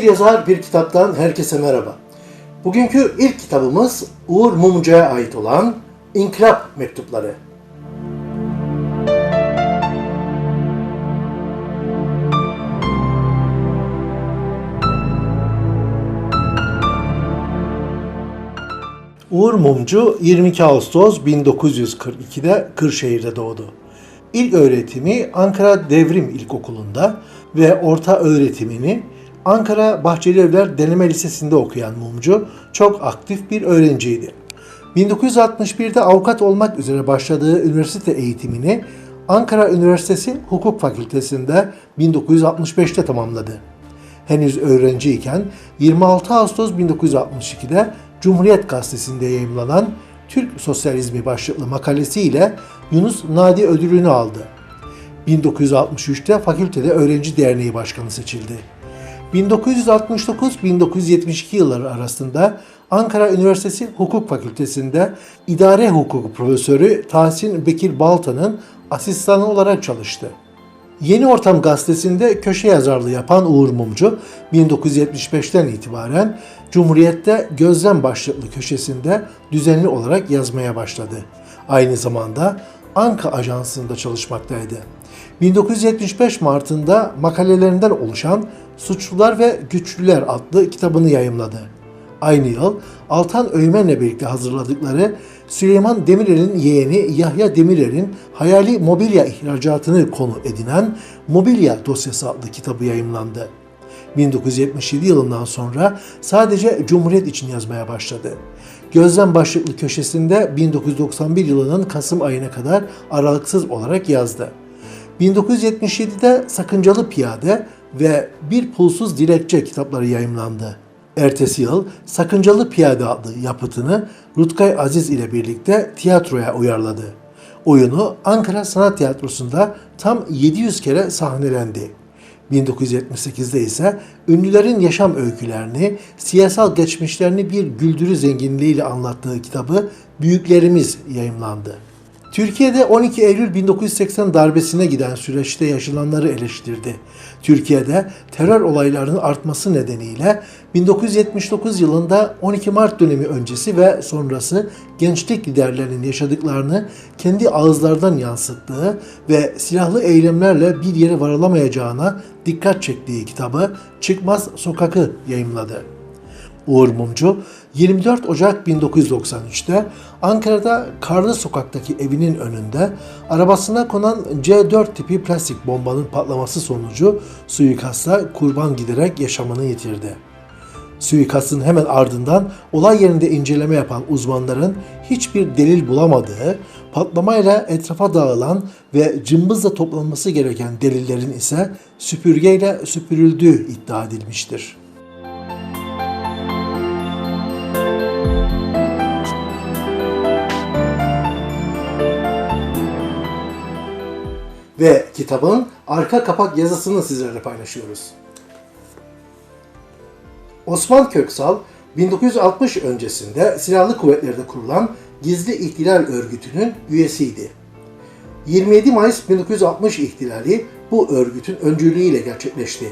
Bir yazar bir kitaptan herkese merhaba. Bugünkü ilk kitabımız Uğur Mumcu'ya ait olan İnkılap Mektupları. Uğur Mumcu 22 Ağustos 1942'de Kırşehir'de doğdu. İlk öğretimi Ankara Devrim İlkokulu'nda ve orta öğretimini Ankara Bahçelievler Deneme Lisesi'nde okuyan Mumcu çok aktif bir öğrenciydi. 1961'de avukat olmak üzere başladığı üniversite eğitimini Ankara Üniversitesi Hukuk Fakültesi'nde 1965'te tamamladı henüz öğrenciyken 26 Ağustos 1962'de Cumhuriyet Gazetesi'nde yayımlanan Türk Sosyalizmi başlıklı makalesiyle Yunus Nadi ödülünü aldı. 1963'te fakültede öğrenci derneği başkanı seçildi. 1969-1972 yılları arasında Ankara Üniversitesi Hukuk Fakültesi'nde İdare Hukuku Profesörü Tahsin Bekir Balta'nın asistanı olarak çalıştı. Yeni Ortam gazetesinde köşe yazarlığı yapan Uğur Mumcu, 1975'ten itibaren Cumhuriyet'te Gözlem başlıklı köşesinde düzenli olarak yazmaya başladı. Aynı zamanda Anka Ajansı'nda çalışmaktaydı. 1975 Mart'ında makalelerinden oluşan Suçlular ve Güçlüler adlı kitabını yayımladı. Aynı yıl Altan Öymen'le birlikte hazırladıkları Süleyman Demirel'in yeğeni Yahya Demirel'in hayali mobilya ihracatını konu edinen Mobilya Dosyası adlı kitabı yayımlandı. 1977 yılından sonra sadece Cumhuriyet için yazmaya başladı. Gözlem başlıklı köşesinde 1991 yılının Kasım ayına kadar aralıksız olarak yazdı. 1977'de Sakıncalı Piyade ve Bir Pulsuz Dilekçe kitapları yayımlandı. Ertesi yıl Sakıncalı Piyade adlı yapıtını Rutkay Aziz ile birlikte tiyatroya uyarladı. Oyunu Ankara Sanat Tiyatrosu'nda tam 700 kere sahnelendi. 1978'de ise ünlülerin yaşam öykülerini, siyasal geçmişlerini bir güldürü zenginliğiyle anlattığı kitabı Büyüklerimiz yayımlandı. Türkiye'de 12 Eylül 1980 darbesine giden süreçte yaşananları eleştirdi. Türkiye'de terör olaylarının artması nedeniyle 1979 yılında 12 Mart dönemi öncesi ve sonrası gençlik liderlerinin yaşadıklarını kendi ağızlardan yansıttığı ve silahlı eylemlerle bir yere varılamayacağına dikkat çektiği kitabı Çıkmaz Sokak'ı yayımladı. Uğur Mumcu 24 Ocak 1993'te Ankara'da Karlı Sokak'taki evinin önünde arabasına konan C4 tipi plastik bombanın patlaması sonucu suikasta kurban giderek yaşamını yitirdi. Suikastın hemen ardından olay yerinde inceleme yapan uzmanların hiçbir delil bulamadığı, patlamayla etrafa dağılan ve cımbızla toplanması gereken delillerin ise süpürgeyle süpürüldüğü iddia edilmiştir. Ve kitabın arka kapak yazısını sizlerle paylaşıyoruz. Osman Köksal, 1960 öncesinde silahlı kuvvetlerde kurulan Gizli İhtilal Örgütü'nün üyesiydi. 27 Mayıs 1960 ihtilali bu örgütün öncülüğüyle gerçekleşti.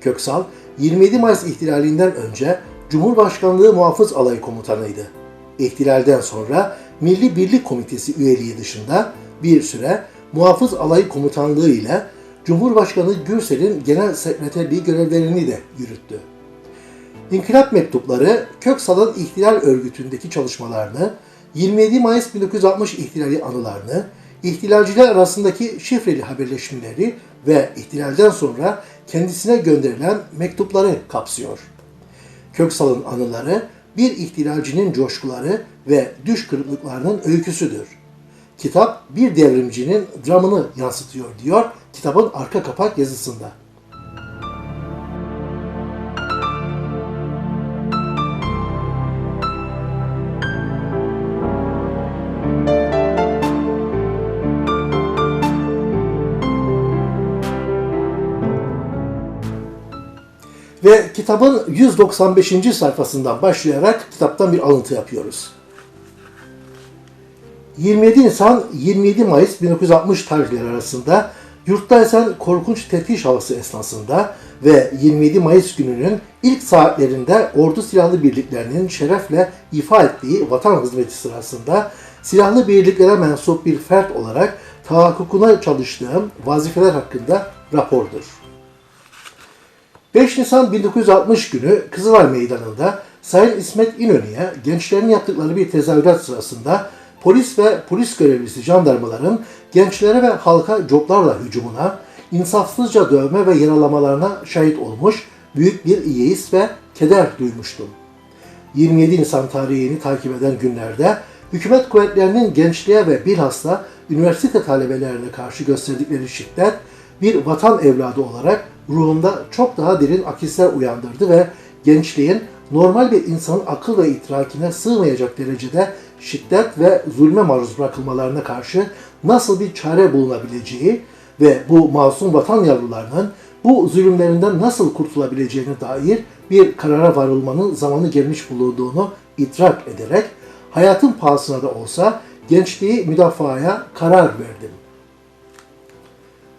Köksal, 27 Mayıs ihtilalinden önce Cumhurbaşkanlığı Muhafız Alayı Komutanıydı. İhtilalden sonra Milli Birlik Komitesi üyeliği dışında bir süre Muhafız Alayı Komutanlığı ile Cumhurbaşkanı Gürsel'in genel sekreterliği görevlerini de yürüttü. İnkılap mektupları Köksal'ın ihtilal örgütündeki çalışmalarını, 27 Mayıs 1960 ihtilali anılarını, ihtilalciler arasındaki şifreli haberleşmeleri ve ihtilalden sonra kendisine gönderilen mektupları kapsıyor. Köksal'ın anıları bir ihtilalcinin coşkuları ve düş kırıklıklarının öyküsüdür. Kitap bir devrimcinin dramını yansıtıyor diyor kitabın arka kapak yazısında. Ve kitabın 195. sayfasından başlayarak kitaptan bir alıntı yapıyoruz. 27 Nisan 27 Mayıs 1960 tarihleri arasında Yurtta esen korkunç teftiş havası esnasında ve 27 Mayıs gününün ilk saatlerinde ordu silahlı birliklerinin şerefle ifa ettiği vatan hizmeti sırasında silahlı birliklere mensup bir fert olarak tahakkukuna çalıştığım vazifeler hakkında rapordur. 5 Nisan 1960 günü Kızılay Meydanı'nda Sayın İsmet İnönü'ye gençlerin yaptıkları bir tezahürat sırasında polis ve polis görevlisi jandarmaların gençlere ve halka coplarla hücumuna, insafsızca dövme ve yaralamalarına şahit olmuş büyük bir yeis ve keder duymuştum. 27 Nisan tarihini takip eden günlerde hükümet kuvvetlerinin gençliğe ve bilhassa üniversite talebelerine karşı gösterdikleri şiddet bir vatan evladı olarak ruhumda çok daha derin akisler uyandırdı ve gençliğin normal bir insanın akıl ve idrakine sığmayacak derecede şiddet ve zulme maruz bırakılmalarına karşı nasıl bir çare bulunabileceği ve bu masum vatan yavrularının bu zulümlerinden nasıl kurtulabileceğine dair bir karara varılmanın zamanı gelmiş bulunduğunu idrak ederek hayatın pahasına da olsa gençliği müdafaya karar verdim.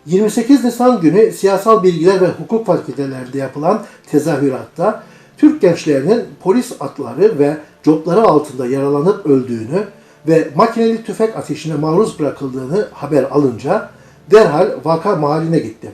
28 Nisan günü siyasal bilgiler ve hukuk fakültelerinde yapılan tezahüratta Türk gençlerinin polis atları ve copları altında yaralanıp öldüğünü ve makineli tüfek ateşine maruz bırakıldığını haber alınca derhal vaka mahalline gittim.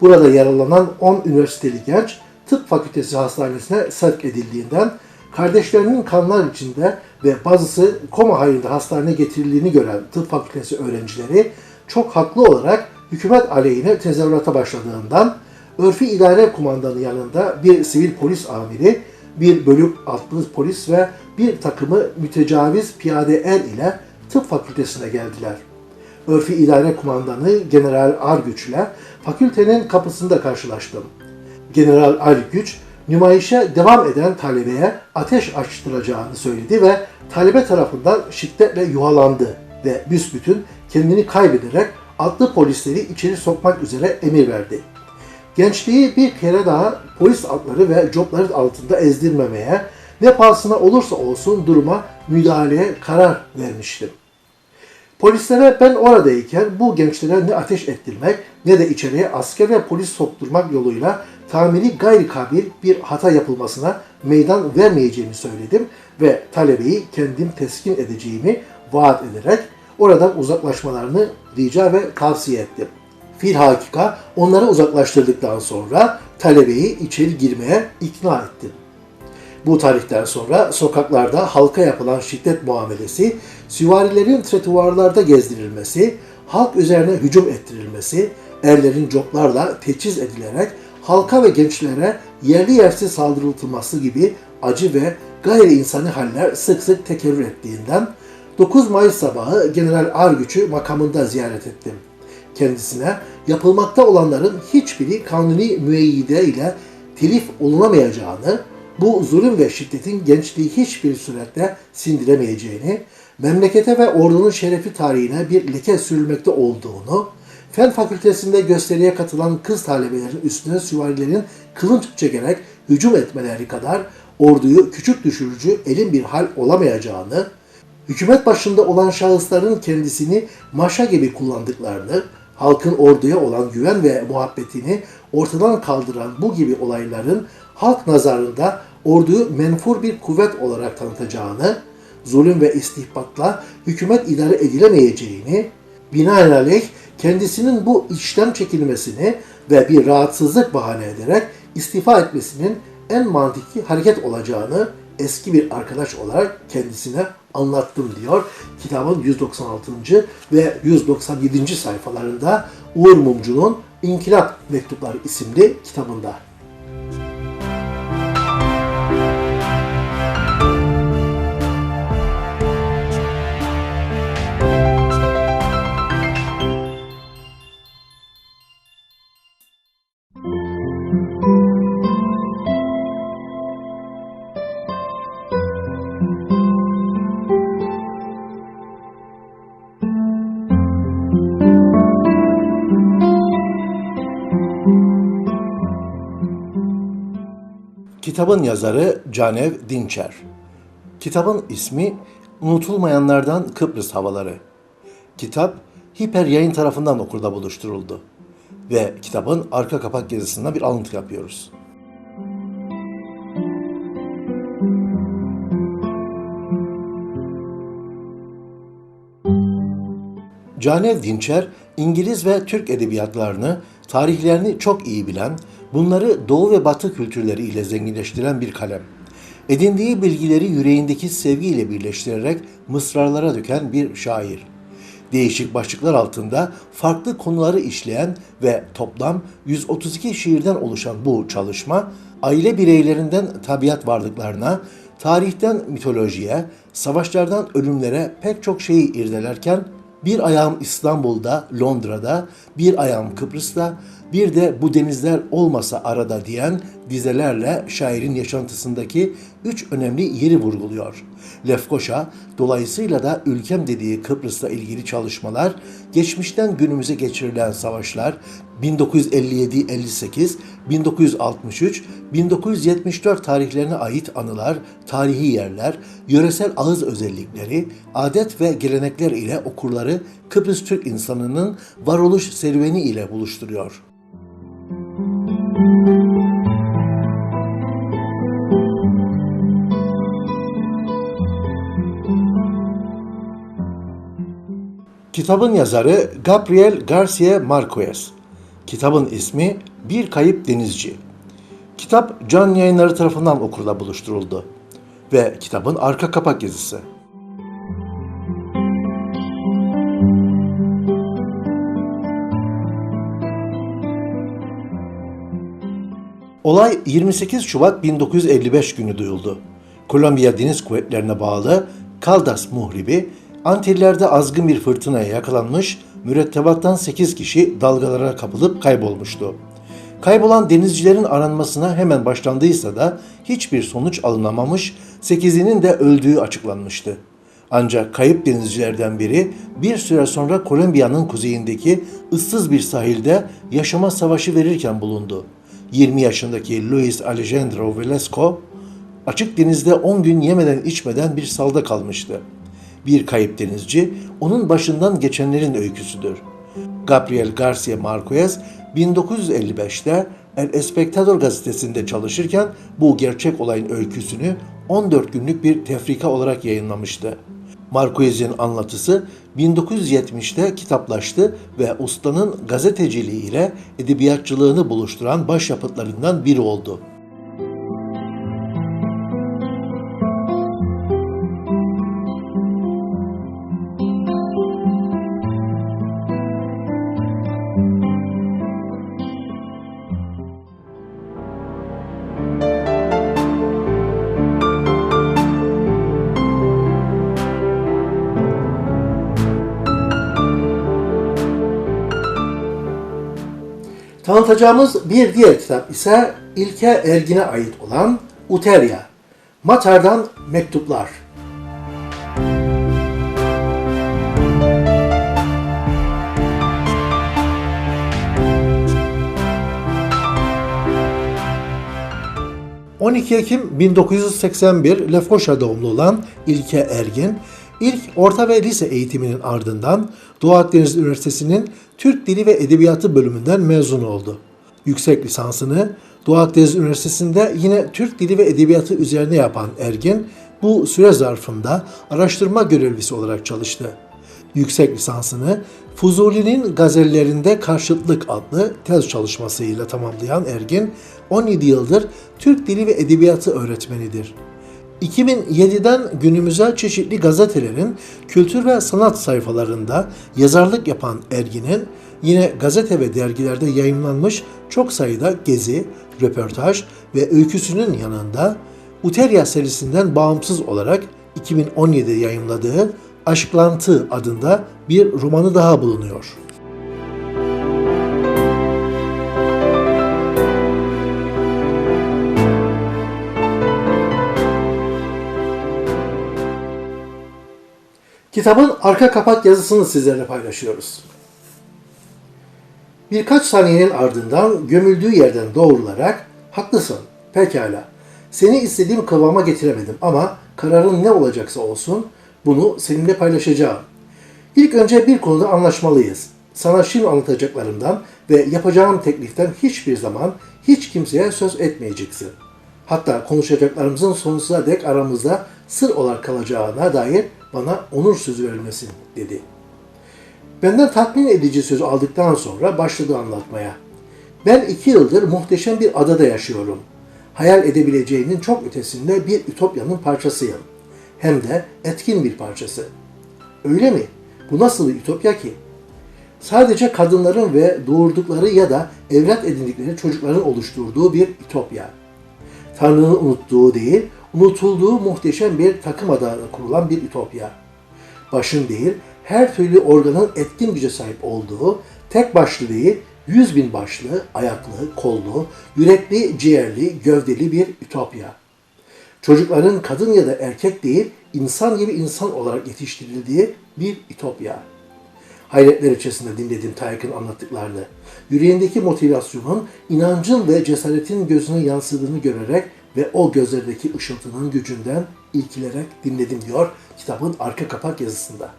Burada yaralanan 10 üniversiteli genç tıp fakültesi hastanesine sevk edildiğinden kardeşlerinin kanlar içinde ve bazısı koma halinde hastaneye getirildiğini gören tıp fakültesi öğrencileri çok haklı olarak hükümet aleyhine tezahürata başladığından örfi idare kumandanı yanında bir sivil polis amiri, bir bölük altlı polis ve bir takımı mütecaviz piyade er ile tıp fakültesine geldiler. Örfi idare kumandanı General Argüç ile fakültenin kapısında karşılaştım. General Argüç, nümayişe devam eden talebeye ateş açtıracağını söyledi ve talebe tarafından şiddetle yuhalandı ve büsbütün kendini kaybederek atlı polisleri içeri sokmak üzere emir verdi. Gençliği bir kere daha polis atları ve copları altında ezdirmemeye, ne pahasına olursa olsun duruma müdahaleye karar vermiştim. Polislere ben oradayken bu gençlere ne ateş ettirmek ne de içeriye asker ve polis sokturmak yoluyla tamiri gayri kabil bir hata yapılmasına meydan vermeyeceğimi söyledim ve talebeyi kendim teskin edeceğimi vaat ederek oradan uzaklaşmalarını rica ve tavsiye ettim. Fil hakika onları uzaklaştırdıktan sonra talebeyi içeri girmeye ikna ettim. Bu tarihten sonra sokaklarda halka yapılan şiddet muamelesi, süvarilerin tretuvarlarda gezdirilmesi, halk üzerine hücum ettirilmesi, erlerin coplarla teçhiz edilerek halka ve gençlere yerli yersiz saldırılması gibi acı ve gayri insani haller sık sık tekerrür ettiğinden 9 Mayıs sabahı General Argüç'ü makamında ziyaret ettim. Kendisine yapılmakta olanların hiçbiri kanuni müeyyide ile telif olunamayacağını, bu zulüm ve şiddetin gençliği hiçbir surette sindiremeyeceğini, memlekete ve ordunun şerefi tarihine bir leke sürülmekte olduğunu, Fen Fakültesinde gösteriye katılan kız talebelerin üstüne süvarilerin kılınç çekerek hücum etmeleri kadar orduyu küçük düşürücü elin bir hal olamayacağını, hükümet başında olan şahısların kendisini maşa gibi kullandıklarını, halkın orduya olan güven ve muhabbetini ortadan kaldıran bu gibi olayların halk nazarında orduyu menfur bir kuvvet olarak tanıtacağını, zulüm ve istihbatla hükümet idare edilemeyeceğini, binaenaleyh kendisinin bu işten çekilmesini ve bir rahatsızlık bahane ederek istifa etmesinin en mantıklı hareket olacağını eski bir arkadaş olarak kendisine anlattım diyor. Kitabın 196. ve 197. sayfalarında Uğur Mumcu'nun İnkılap Mektupları isimli kitabında. Kitabın yazarı Canev Dinçer. Kitabın ismi Unutulmayanlardan Kıbrıs Havaları. Kitap Hiper Yayın tarafından okurda buluşturuldu. ve kitabın arka kapak yazısında bir alıntı yapıyoruz. Canev Dinçer, İngiliz ve Türk edebiyatlarını, tarihlerini çok iyi bilen, bunları Doğu ve Batı kültürleri ile zenginleştiren bir kalem. Edindiği bilgileri yüreğindeki sevgiyle birleştirerek mısralara döken bir şair. Değişik başlıklar altında farklı konuları işleyen ve toplam 132 şiirden oluşan bu çalışma, aile bireylerinden tabiat varlıklarına, tarihten mitolojiye, savaşlardan ölümlere pek çok şeyi irdelerken bir ayağım İstanbul'da, Londra'da, bir ayağım Kıbrıs'ta, bir de bu denizler olmasa arada diyen dizelerle şairin yaşantısındaki üç önemli yeri vurguluyor. Lefkoşa, dolayısıyla da ülkem dediği Kıbrıs'la ilgili çalışmalar, geçmişten günümüze geçirilen savaşlar, 1957-58, 1963, 1974 tarihlerine ait anılar, tarihi yerler, yöresel ağız özellikleri, adet ve gelenekler ile okurları Kıbrıs Türk insanının varoluş serüveni ile buluşturuyor. Kitabın yazarı Gabriel Garcia Marquez. Kitabın ismi Bir Kayıp Denizci. Kitap Can Yayınları tarafından okurla buluşturuldu ve kitabın arka kapak yazısı. Olay 28 Şubat 1955 günü duyuldu. Kolombiya Deniz Kuvvetlerine bağlı Caldas muhribi Antillerde azgın bir fırtınaya yakalanmış, mürettebattan 8 kişi dalgalara kapılıp kaybolmuştu. Kaybolan denizcilerin aranmasına hemen başlandıysa da hiçbir sonuç alınamamış, 8'inin de öldüğü açıklanmıştı. Ancak kayıp denizcilerden biri bir süre sonra Kolombiya'nın kuzeyindeki ıssız bir sahilde yaşama savaşı verirken bulundu. 20 yaşındaki Luis Alejandro Velasco açık denizde 10 gün yemeden içmeden bir salda kalmıştı. Bir kayıp denizci onun başından geçenlerin öyküsüdür. Gabriel Garcia Marquez 1955'te El Espectador gazetesinde çalışırken bu gerçek olayın öyküsünü 14 günlük bir tefrika olarak yayınlamıştı. Marquez'in anlatısı 1970'te kitaplaştı ve ustanın gazeteciliği ile edebiyatçılığını buluşturan başyapıtlarından biri oldu. Tanıtacağımız bir diğer kitap ise İlke Ergin'e ait olan Uterya. Mater'dan Mektuplar. ...12 Ekim 1981 Lefkoşa doğumlu olan İlke Ergin, ilk orta ve lise eğitiminin ardından Doğu Akdeniz Üniversitesi'nin Türk Dili ve Edebiyatı bölümünden mezun oldu. Yüksek lisansını Doğu Akdeniz Üniversitesi'nde yine Türk Dili ve Edebiyatı üzerine yapan Ergin, bu süre zarfında araştırma görevlisi olarak çalıştı. Yüksek lisansını Fuzuli'nin gazellerinde Karşıtlık adlı tez çalışmasıyla tamamlayan Ergin, 17 yıldır Türk Dili ve Edebiyatı öğretmenidir. 2007'den günümüze çeşitli gazetelerin kültür ve sanat sayfalarında yazarlık yapan Ergin'in yine gazete ve dergilerde yayınlanmış çok sayıda gezi, röportaj ve öyküsünün yanında Uterya serisinden bağımsız olarak 2017'de yayımladığı Aşklantı adında bir romanı daha bulunuyor. Kitabın arka kapak yazısını sizlerle paylaşıyoruz. Birkaç saniyenin ardından gömüldüğü yerden doğrularak haklısın, pekala. Seni istediğim kıvama getiremedim ama kararın ne olacaksa olsun bunu seninle paylaşacağım. İlk önce bir konuda anlaşmalıyız. sana şimdi anlatacaklarımdan ve yapacağım tekliften hiçbir zaman hiç kimseye söz etmeyeceksin. Hatta konuşacaklarımızın sonsuza dek aramızda sır olarak kalacağına dair bana onur sözü verilmesin dedi. Benden tatmin edici söz aldıktan sonra başladı anlatmaya. Ben iki yıldır muhteşem bir adada yaşıyorum. Hayal edebileceğinin çok ötesinde bir ütopyanın parçasıyım. Hem de etkin bir parçası. Öyle mi? Bu nasıl bir ütopya ki? Sadece kadınların ve doğurdukları ya da evlat edindikleri çocukların oluşturduğu bir ütopya. Tanrı'nın unuttuğu değil, unutulduğu muhteşem bir takım adına kurulan bir ütopya. Başın değil, her türlü organın etkin güce sahip olduğu, tek başlı değil, yüz bin başlı, ayaklı, kollu, yürekli, ciğerli, gövdeli bir ütopya. Çocukların kadın ya da erkek değil, insan gibi insan olarak yetiştirildiği bir ütopya. Hayretler içerisinde dinledim Tayyip'in anlattıklarını. Yüreğindeki motivasyonun, inancın ve cesaretin gözüne yansıdığını görerek ve o gözlerdeki ışıltının gücünden ilkilerek dinledim diyor kitabın arka kapak yazısında.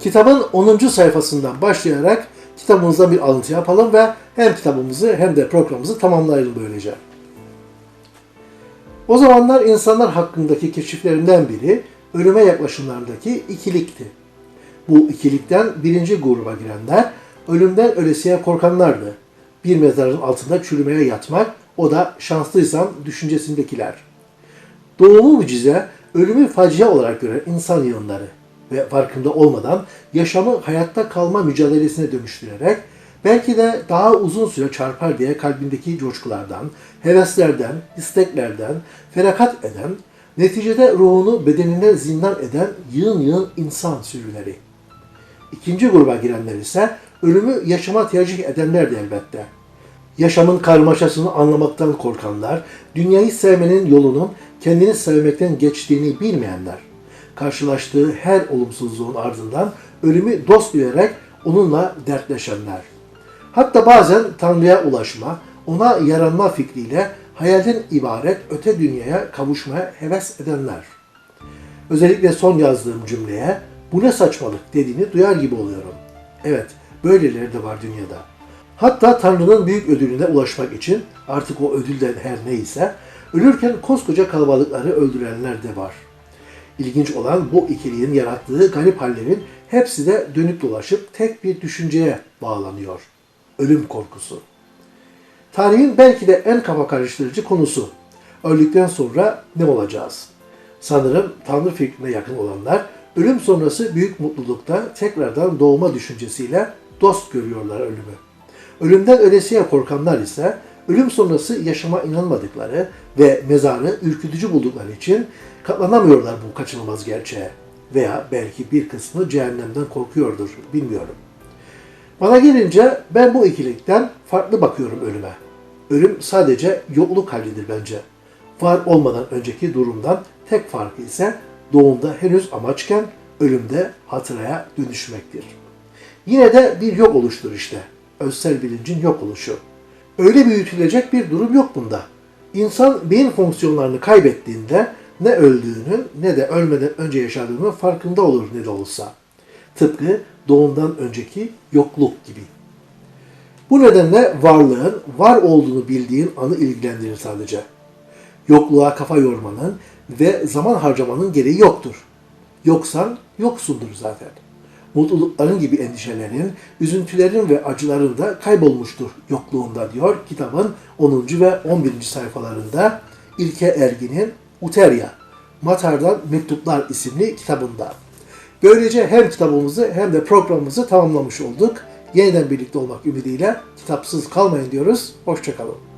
Kitabın 10. sayfasından başlayarak kitabımızdan bir alıntı yapalım ve hem kitabımızı hem de programımızı tamamlayalım böylece. O zamanlar insanlar hakkındaki keşiflerinden biri ölüme yaklaşımlarındaki ikilikti. Bu ikilikten birinci gruba girenler ölümden ölesiye korkanlardı. Bir mezarın altında çürümeye yatmak, o da şanslıysan düşüncesindekiler. Doğumu mucize, ölümü facia olarak gören insan yığınları ve farkında olmadan yaşamı hayatta kalma mücadelesine dönüştürerek belki de daha uzun süre çarpar diye kalbindeki coşkulardan, heveslerden, isteklerden ferakat eden, neticede ruhunu bedenine zindan eden yığın yığın insan sürüleri. İkinci gruba girenler ise ölümü yaşama tercih edenlerdi elbette. Yaşamın karmaşasını anlamaktan korkanlar, dünyayı sevmenin yolunun kendini sevmekten geçtiğini bilmeyenler, karşılaştığı her olumsuzluğun ardından ölümü dost bilerek onunla dertleşenler. Hatta bazen Tanrı'ya ulaşma, ona yaranma fikriyle hayalden ibaret öte dünyaya kavuşmaya heves edenler. Özellikle son yazdığım cümleye bu ne saçmalık dediğini duyar gibi oluyorum. Evet, böyleleri de var dünyada. Hatta Tanrı'nın büyük ödülüne ulaşmak için artık o ödülden her neyse ölürken koskoca kalabalıkları öldürenler de var. İlginç olan bu ikiliğin yarattığı garip hallerin hepsi de dönüp dolaşıp tek bir düşünceye bağlanıyor. Ölüm korkusu. Tarihin belki de en kafa karıştırıcı konusu. Öldükten sonra ne olacağız? Sanırım Tanrı fikrine yakın olanlar ölüm sonrası büyük mutlulukta tekrardan doğma düşüncesiyle dost görüyorlar ölümü. Ölümden ölesiye korkanlar ise ölüm sonrası yaşama inanmadıkları ve mezarı ürkütücü buldukları için katlanamıyorlar bu kaçınılmaz gerçeğe. Veya belki bir kısmı cehennemden korkuyordur, bilmiyorum. Bana gelince ben bu ikilikten farklı bakıyorum ölüme. Ölüm sadece yokluk halidir bence. Var olmadan önceki durumdan tek farkı ise doğumda henüz amaçken ölümde hatıraya dönüşmektir. Yine de bir yok oluştur işte. Özsel bilincin yok oluşu. Öyle büyütülecek bir durum yok bunda. İnsan beyin fonksiyonlarını kaybettiğinde ne öldüğünün ne de ölmeden önce yaşadığının farkında olur ne de olsa. Tıpkı doğumdan önceki yokluk gibi. Bu nedenle varlığın var olduğunu bildiğin anı ilgilendirir sadece. Yokluğa kafa yormanın ve zaman harcamanın gereği yoktur. Yoksan yoksundur zaten. Mutlulukların gibi endişelerin, üzüntülerin ve acıların da kaybolmuştur yokluğunda diyor kitabın 10. ve 11. sayfalarında İlke Ergin'in Uterya, Matar'dan Mektuplar isimli kitabında. Böylece hem kitabımızı hem de programımızı tamamlamış olduk. Yeniden birlikte olmak ümidiyle kitapsız kalmayın diyoruz. Hoşçakalın.